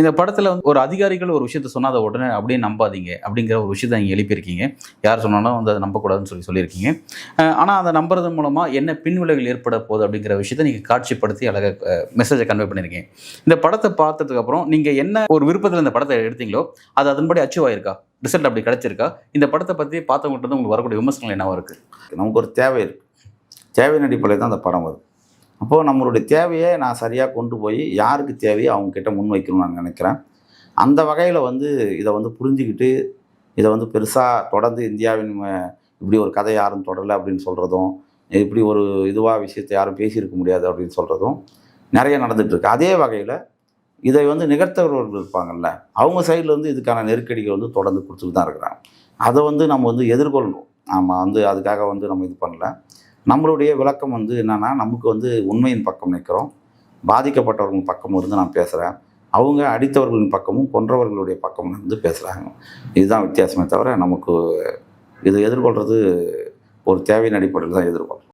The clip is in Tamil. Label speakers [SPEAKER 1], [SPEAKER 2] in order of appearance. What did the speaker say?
[SPEAKER 1] இந்த படத்தில் வந்து ஒரு அதிகாரிகள் ஒரு விஷயத்த சொன்னாத உடனே அப்படியே நம்பாதீங்க அப்படிங்கிற ஒரு விஷயத்தை நீங்கள் எழுப்பியிருக்கீங்க. யார் சொன்னாலும் வந்து அதை நம்பக்கூடாதுன்னு சொல்லி சொல்லியிருக்கீங்க. ஆனால் அதை நம்புறது மூலமாக என்ன பின்விளைவுகள் ஏற்பட போகுது அப்படிங்கிற விஷயத்தை நீங்கள் காட்சிப்படுத்தி அழகாக மெசேஜை கன்வே பண்ணியிருக்கீங்க. இந்த படத்தை பார்த்ததுக்கப்புறம் நீங்கள் என்ன ஒரு விருப்பத்தில் இந்த படத்தை எடுத்தீங்களோ அது அதன்படி அச்சீவ் ஆயிருக்கா? ரிசல்ட் அப்படி கிடைச்சிருக்கா? இந்த படத்தை பற்றி பார்த்தவங்ககிட்ட இருந்து உங்களுக்கு வரக்கூடிய விமர்சனங்கள் என்னவா இருக்குது
[SPEAKER 2] நமக்கு ஒரு தேவை இருக்குது தேவையின் அடிப்படையில் தான் அந்த படம் வருது. அப்போது நம்மளுடைய தேவையை நான் சரியாக கொண்டு போய் யாருக்கு தேவையோ அவங்கக்கிட்ட முன்வைக்கணும்னு முன் வைக்கணும்னு நான் நினைக்கிறேன். அந்த வகையில் வந்து இதை வந்து புரிஞ்சுக்கிட்டு இதை வந்து பெருசாக தொடர்ந்து இந்தியாவின் இப்படி ஒரு கதை யாரும் தொடரலை அப்படின்னு சொல்கிறதும் இப்படி ஒரு இதுவாக விஷயத்தை யாரும் பேசியிருக்க முடியாது அப்படின்னு சொல்கிறதும் நிறைய நடந்துகிட்ருக்கு அதே வகையில் இதை வந்து நிகழ்த்தவர்கள் இருப்பாங்கள்ல அவங்க சைட்லேருந்து இதுக்கான நெருக்கடிகள் வந்து தொடர்ந்து கொடுத்துட்டு தான் இருக்கிறாங்க. அதை வந்து நம்ம வந்து எதிர்கொள்ளணும். நம்ம வந்து அதுக்காக வந்து நம்ம இது பண்ணல. நம்மளுடைய விளக்கம் வந்து என்னென்னா நமக்கு வந்து உண்மையின் பக்கம் நிற்கிறோம். பாதிக்கப்பட்டவர்கள் பக்கம் இருந்து நான் பேசுகிறேன் அவங்க அடித்தவர்களின் பக்கமும் கொன்றவர்களுடைய பக்கமும் இருந்து பேசுகிறாங்க இதுதான் வித்தியாசமே தவிர நமக்கு இதை எதிர்கொள்கிறது ஒரு தேவையின் அடிப்படையில் தான் எதிர்கொள்கிறோம்